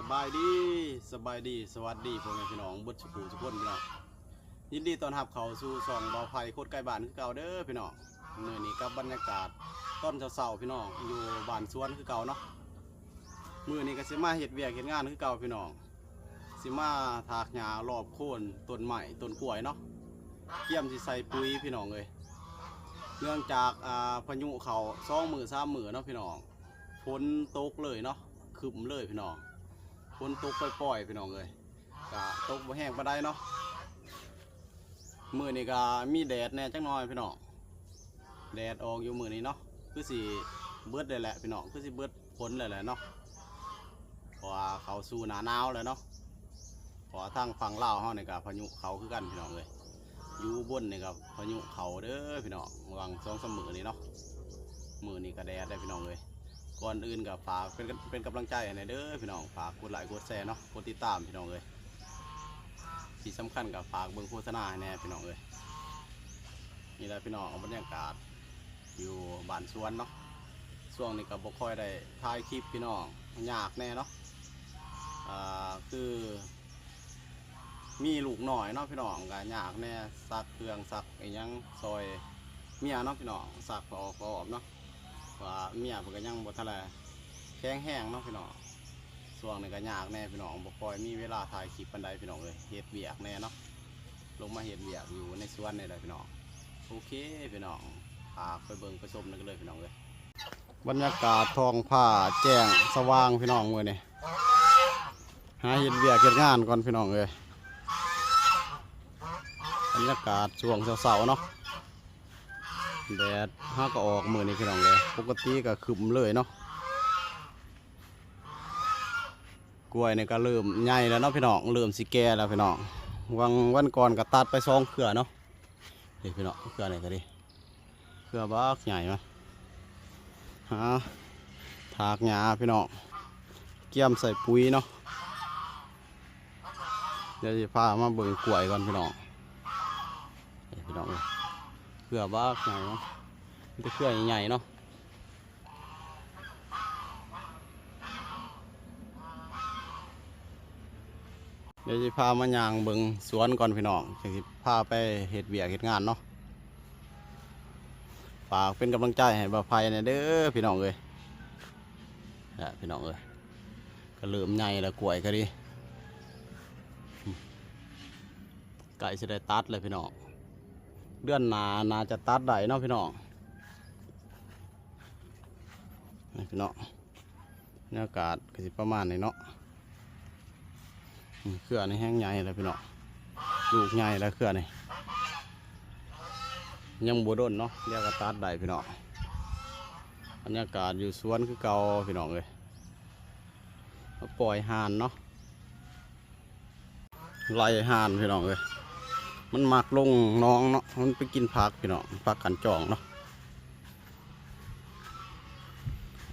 สบายดีสบายดีสวัสดีพ่อแม่พี่น้องบุตรสุขุสุขคนพี่น้องยินดีต้อนรับเขาสู่ซองเบาไฟโคตรใกลบ้านคือเก่าเด้อพี่น้องมื้อนี้กับบรรยากาศต้นเช้าๆพี่น้องอยู่บ้านสวนคือเก่าเนาะมือนี้ก็สิมาเฮ็ดเวียกเฮ็ดงานคือเก่าพี่น้องสิมาถากหญ้ารอบโคนต้นไม้ต้นกล้วยเนาะเกี่ยมสิใส่ปุ๋ยพี่น้องเอ้ยเนื่องจากอ่าพายุเขาสองมือสามือเนาะพี่น้องฝนตกเลยเนาะครึ้มเลยพี่น้อง ฝนตกปล่อยๆพี่น้องเลยก็ตกบ่แห้งปานใดเนาะมื้อนี้ก็มีแดดแน่จักหน่อยพี่น้องแดดออกอยู่มื้อนี้เนาะคือสิเบิดเลยแหละพี่น้องคือสิเบิดฝนเลยแหละเนาะเพราะว่าเขาสู่หนาหนาวแล้วเนาะเพราะทางฝั่งลาวเฮานี่ก็พายุเขาคือกันพี่น้องเลยอยู่อุบนนี่ก็พายุเขาเด้อพี่น้องวางสองสามมื้อนี้เนาะมื้อนี้ก็แดดได้พี่น้องเลย ก่อนอื่นกับฝากเป็นเป็นกำลังใจให้หน่อยเด้อพี่น้องฝากกดไลค์กดแชร์เนาะกดติดตามพี่น้องเลยที่สำคัญกับฝากเบิ่งโฆษณาให้แน่พี่น้องเลยนี่แหละพี่น้องบรรยากาศอยู่บ้านสวนเนาะช่วงนี้ก็บ่ค่อยได้ถ่ายคลิปพี่น้องยากแน่เนาะอ่าคือ มีลูกหน่อยเนาะพี่น้องก็ยากแน่ซักเครื่องซักไอ้ยังซอยเมียเนาะพี่น้องซักพอพอออกเนาะ ว่าเมียเพิ่นก็ยังบ่ทันได้แข็งแห้งเนาะพี่น้องช่วงนี้ก็ยากแน่พี่น้องบ่ค่อยมีเวลาถ่ายคลิปปานใดพี่น้องเอ้ยเฮ็ดเวียกแน่เนาะลงมาเฮ็ดเวียกอยู่ในสวนนี่แหละพี่น้องโอเคพี่น้องพาไปเบิ่งไปชมนั่นกันเลยพี่น้องเอ้ยบรรยากาศทองฟ้าแจ้งสว่างพี่น้องมื้อนี้หาเฮ็ดเวียกเฮ็ดงานก่อนพี่น้องเอ้ยบรรยากาศช่วงเช้าๆเนาะ แดดห้าก็ออกมือนี่พี่น้องเลย ปกติก็ขึ้มเลยเนาะ กล้วยนี่ก็เริ่มใหญ่แล้วเนาะพี่น้องเริ่มสิแก่แล้วพี่น้องวันวันก่อนก็ตัดไปสองเครือเนาะเฮ้ยพี่น้องเครือไหนก็ดีเครือบักใหญ่มาหาถากหญ้าพี่น้องเกี่ยมใส่ปุ๋ยเนาะ เดี๋ยวจะพามาเบิ่งกล้วยก่อนพี่น้องเฮ้ยพี่น้องเอ้ย เครือบ้าใหญ่เนาะมันจะเครือใหญ่ๆเนาะเดี๋ยวจะพามาย่างเบิงสวนก่อนพี่น้องจะพาไปเห็ดเบียกเห็ดงานเนาะฝากเป็นกำลังใจให้บ่าวไผ่เนี่ยเด้อพี่น้องเอ้ยนะพี่น้องเอ้ยก็เริ่มใหญ่แล้วกล้วยก็ดีไก่จะได้ตัดเลยพี่น้อง เดือนหนานาจะตัดได้เนาะพี่น้องนี่พี่น้องบรรยากาศก็สิประมาณนี้เนาะเครือนแห้งใหญ่เลยพี่น้องลูกใหญ่แล้วเครือนี่ยังบัวดนเนาะเรียกว่าตัดได้พี่น้องบรรยากาศอยู่สวนคือเก่าพี่น้องเลยปล่อยห่านเนาะไล่ห่านพี่น้องเลย มันมักลงน้องเนาะมันไปกินผักพี่น้องผักกันจองเนาะ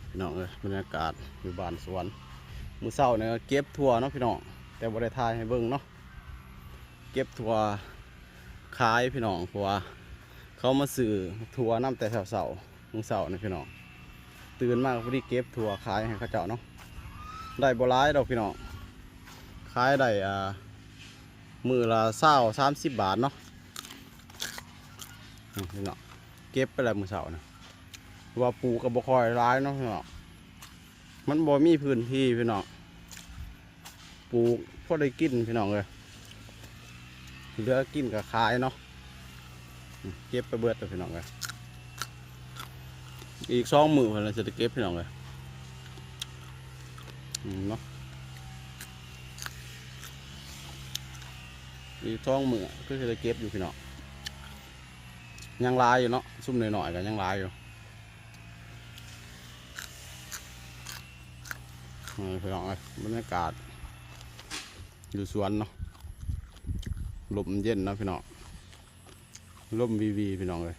พี่น้องเอ้ยบรรยากาศอยู่บ้านสวนมือเศร้าเนี่ยเก็บถั่วเนาะพี่น้องแต่บ่ได้ทายให้เบิ่งเนาะเก็บถั่วขายพี่น้องเพราะว่าเขามาซื้อถั่วน้ำแต่เสาๆมือเศร้าเนี่ยพี่น้องตื่นมากพอดีเก็บถั่วขายให้เขาเจ้าเนาะได้บร้ายดอกพี่น้องขายได้อ่า มือละเศร้าสามสิบบาทเนาะอืมนี่เนาะเก็บไปแล้วมือเสาร์นะว่าปลูกกับบคอยร้ายเนาะพี่เนาะมันบ่มีพื้นที่พี่น้องปลูกพอได้กินพี่น้องเลยเหลือกินกับขายเนาะเก็บไปเบิดเลยพี่น้องเลยอีกสองมือเราจะได้เก็บพี่น้องเลยเนาะ มีท้องมือก็จะได้เก็บอยู่พี่เนาะยังลายอยู่เนาะซุ่มหน่อยๆกันยังลายอยู่นี่พี่น้องเลยบรรยากาศอยู่สวนเนาะลมเย็นนะพี่น้องลมวีวีพี่น้องเลย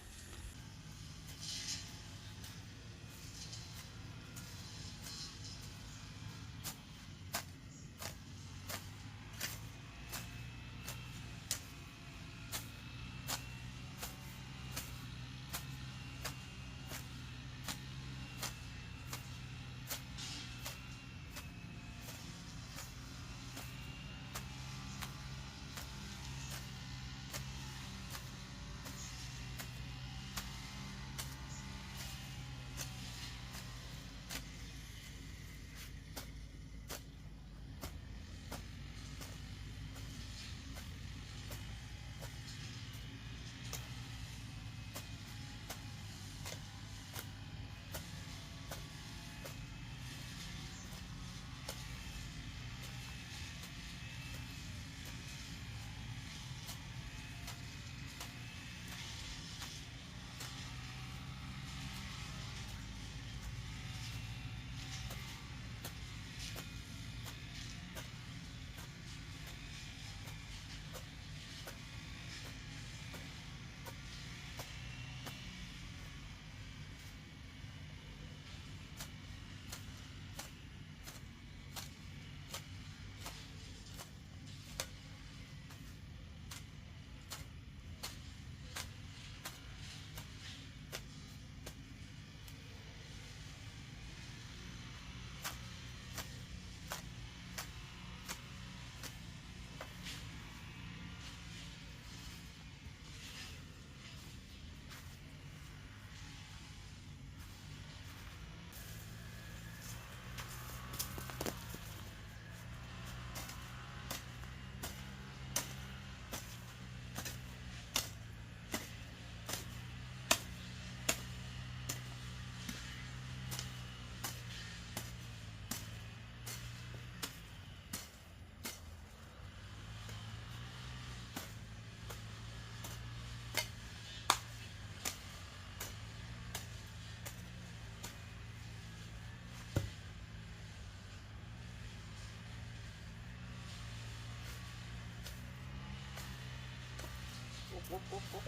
ปุ๊บปุ๊บปุ๊บ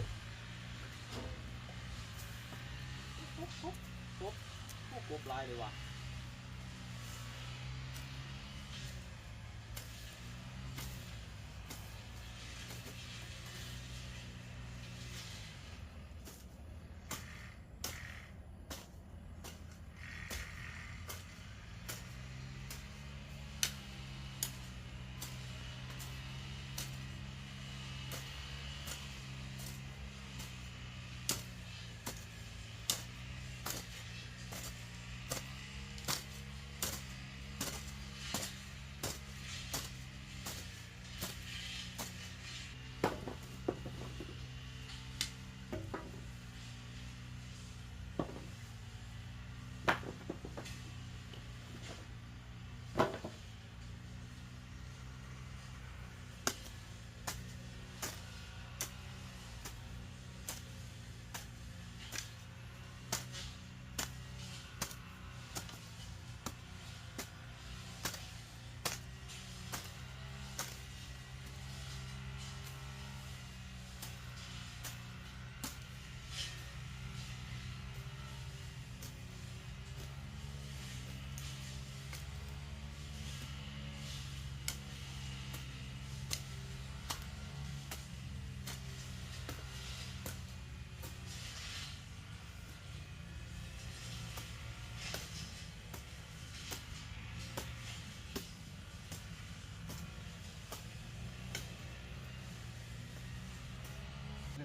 ปุ๊บปุ๊บปุ๊บปุ๊บลายเลยว่ะ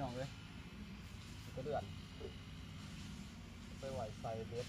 น้องเลยก็เดือดไปไหวไฟเบ็ด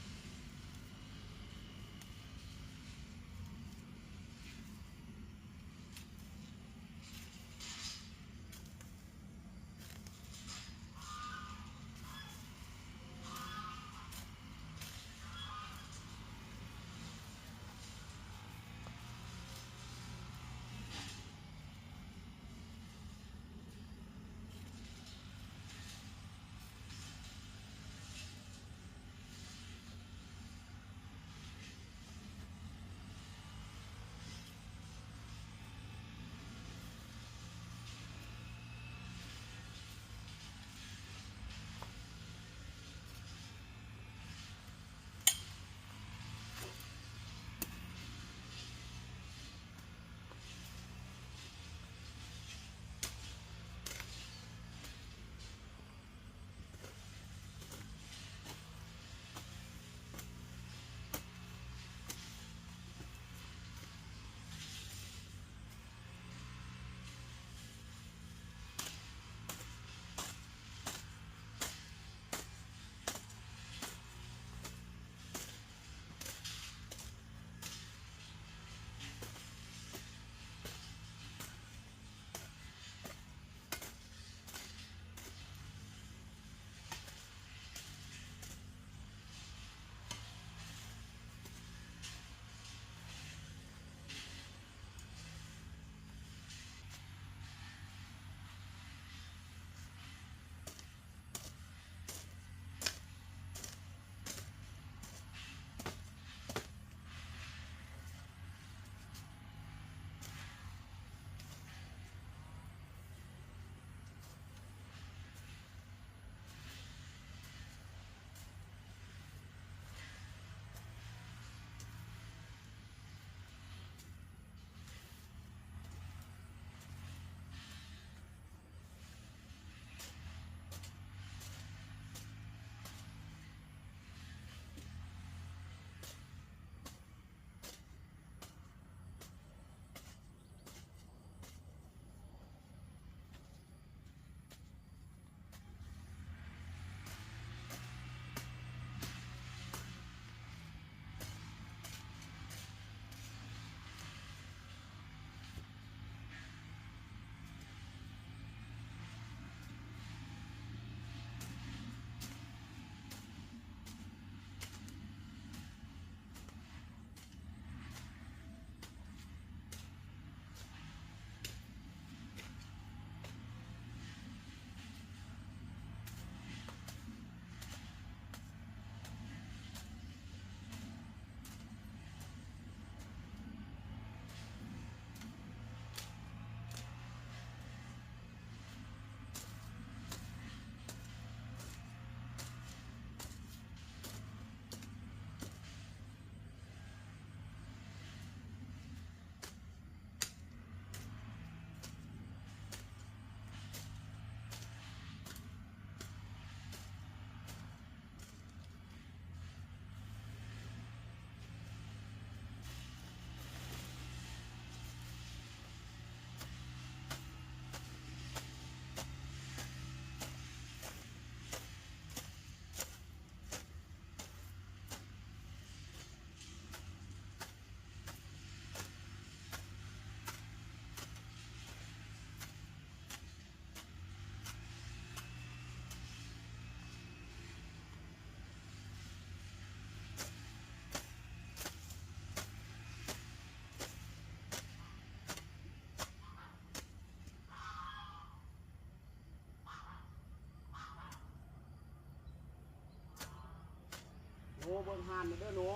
โอ้บิ่งหานเด้อหนู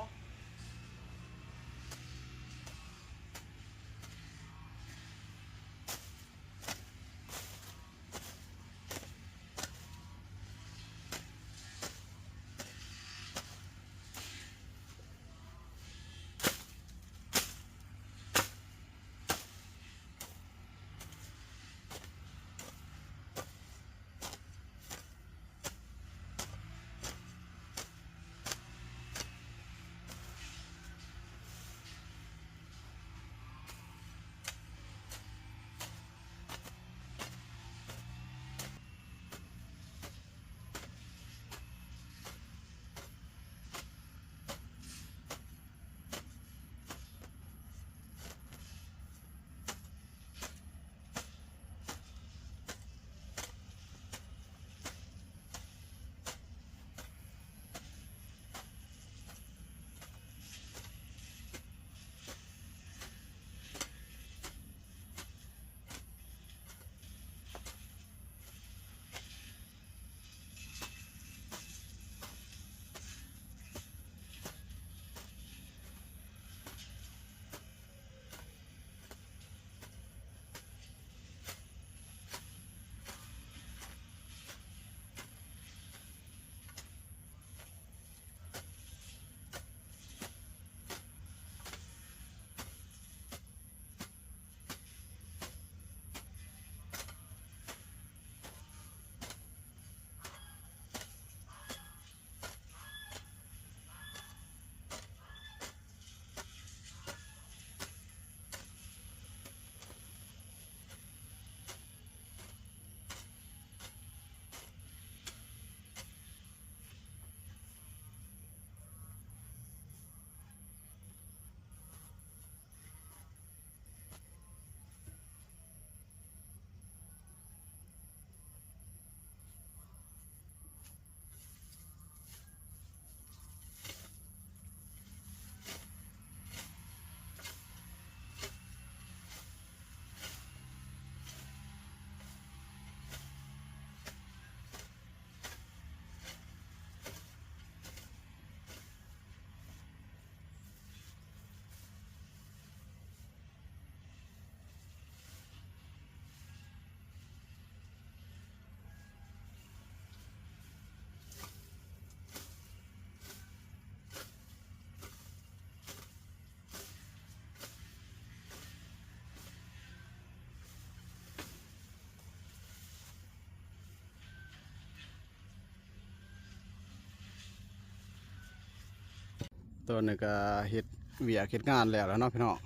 ตัวนี้ก็เฮ็ดเวียเฮ็ดงานแล้วแล้วเนาะพี่น้อง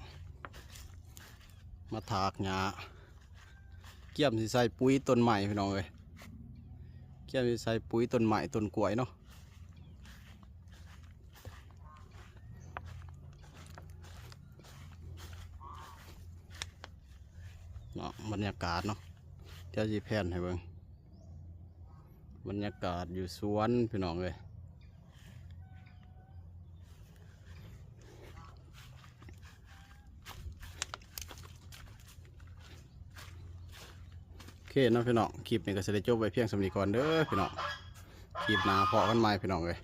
มาถากหญ้าเกี่ยมสิใส่ปุ๋ยต้นใหม่พี่น้องเอ้ยเกี่ยมสิใส่ปุ๋ยต้นใหม่ต้นกล้วยเนาะเนาะบรรยากาศเนาะเดี๋ยวสิแพนให้เบิ่งบรรยากาศอยู่สวนพี่น้องเอ้ย เคเนาะพี่น้องคลิปนี้ก็จะได้จบไว้เพียงสำนีก่อนเด้อพี่น้องคลิปหน้าพอกันใหม่พี่น้องเลย